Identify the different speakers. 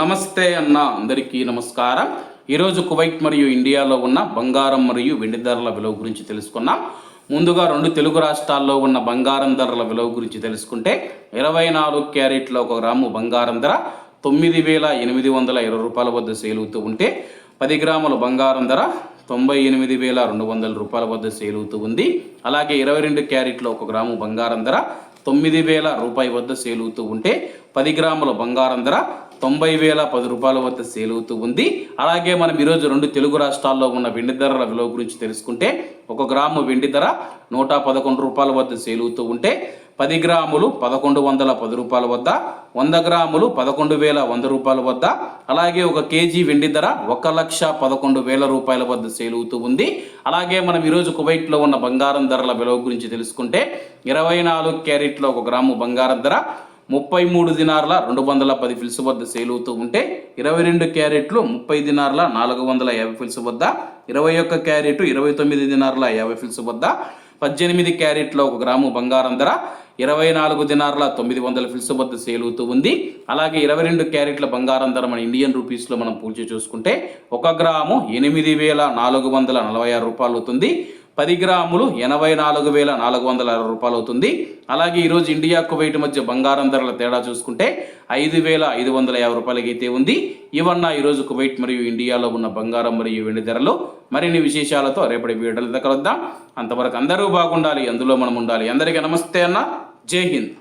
Speaker 1: నమస్తే అన్న అందరికీ నమస్కారం. ఈరోజు కువైట్ మరియు ఇండియాలో ఉన్న బంగారం మరియు వెండి ధరల విలువ గురించి తెలుసుకున్నాం. ముందుగా రెండు తెలుగు రాష్ట్రాల్లో ఉన్న బంగారం ధరల విలువ గురించి తెలుసుకుంటే ఇరవై నాలుగు క్యారెట్ల ఒక గ్రాము బంగారం ధర తొమ్మిది వేల ఎనిమిది వందల ఇరవై రూపాయల వద్ద సేలుతూ ఉంటే పది గ్రాముల బంగారం ధర తొంభై ఎనిమిది వేల రెండు వందల రూపాయల వద్ద సేలుతూ ఉంది. అలాగే ఇరవై రెండు క్యారెట్లో ఒక గ్రాము బంగారం ధర తొమ్మిది వేల రూపాయి వద్ద సేలుతూ ఉంటే పది గ్రాముల బంగారం ధర తొంభై వేల పది రూపాయల వద్ద సేల్ అవుతూ ఉంది. అలాగే మనం ఈరోజు రెండు తెలుగు రాష్ట్రాల్లో ఉన్న వెండి ధరల విలువ గురించి తెలుసుకుంటే ఒక గ్రాము వెండి ధర నూట పదకొండు రూపాయల వద్ద సేల్ అవుతూ ఉంటే పది గ్రాములు పదకొండు వందల పది రూపాయల వద్ద వంద గ్రాములు పదకొండు వేల వంద రూపాయల వద్ద అలాగే ఒక కేజీ వెండి ధర ఒక లక్ష పదకొండు వేల రూపాయల వద్ద సేల్ అవుతూ ఉంది. అలాగే మనం ఈరోజు కువైట్లో ఉన్న బంగారం ధరల విలువ గురించి తెలుసుకుంటే ఇరవై నాలుగు క్యారెట్ల ఒక గ్రాము బంగారం ధర ముప్పై మూడు దినార్ల రెండు వందల పది ఫిల్స్ వద్ద సేల్ అవుతూ ఉంటే ఇరవై రెండు క్యారెట్లు ముప్పై దినార్ల నాలుగు వందల యాభై ఫిల్స్ వద్ద ఇరవై ఒక్క క్యారెట్ ఇరవై తొమ్మిది దినార్ల యాభై ఫిల్స్ వద్ద పద్దెనిమిది క్యారెట్ల ఒక గ్రాము బంగారం ధర ఇరవై నాలుగు దినార్ల తొమ్మిది వందల ఫిల్స్ వద్ద సేల్ అవుతూ ఉంది. అలాగే ఇరవై రెండు క్యారెట్ల బంగారం ధర మన ఇండియన్ రూపీస్లో మనం పూర్తి చూసుకుంటే ఒక గ్రాము ఎనిమిది వేల నాలుగు వందల నలభై ఆరు రూపాయలు అవుతుంది. పది గ్రాములు ఎనభై నాలుగు వేల నాలుగు వందల అరవై రూపాయలు అవుతుంది. అలాగే ఈరోజు ఇండియా కువైట్ మధ్య బంగారం ధరల తేడా చూసుకుంటే ఐదు వేల ఐదు వందల యాభై రూపాయలకి అయితే ఉంది. ఇవన్న ఈరోజు కువైట్ మరియు ఇండియాలో ఉన్న బంగారం మరియు వెండి ధరలు. మరిన్ని విశేషాలతో రేపటి వీడియోల కలుద్దాం అంతవరకు అందరూ బాగుండాలి అందులో మనం ఉండాలి. అందరికీ నమస్తే అన్న. జై హింద్.